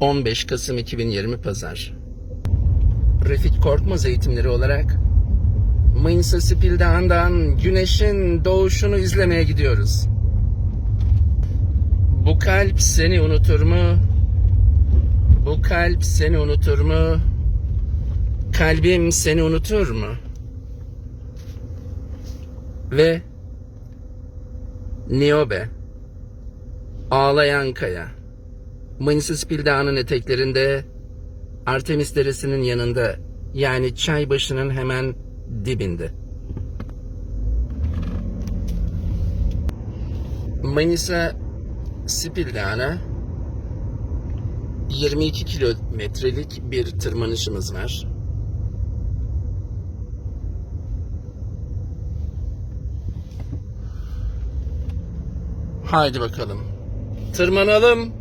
15 Kasım 2020 Pazar Refik Korkmaz eğitimleri olarak Manisa Spil güneşin doğuşunu izlemeye gidiyoruz. Bu kalp seni unutur mu? Bu kalp seni unutur mu? Kalbim seni unutur mu? Ve Niobe Ağlayan Kaya Manisa Spil Dağı'nın eteklerinde Artemis Deresi'nin yanında yani Çaybaşı'nın hemen dibinde. Manisa Spil Dağı'na 22 kilometrelik bir tırmanışımız var. Haydi bakalım. Tırmanalım.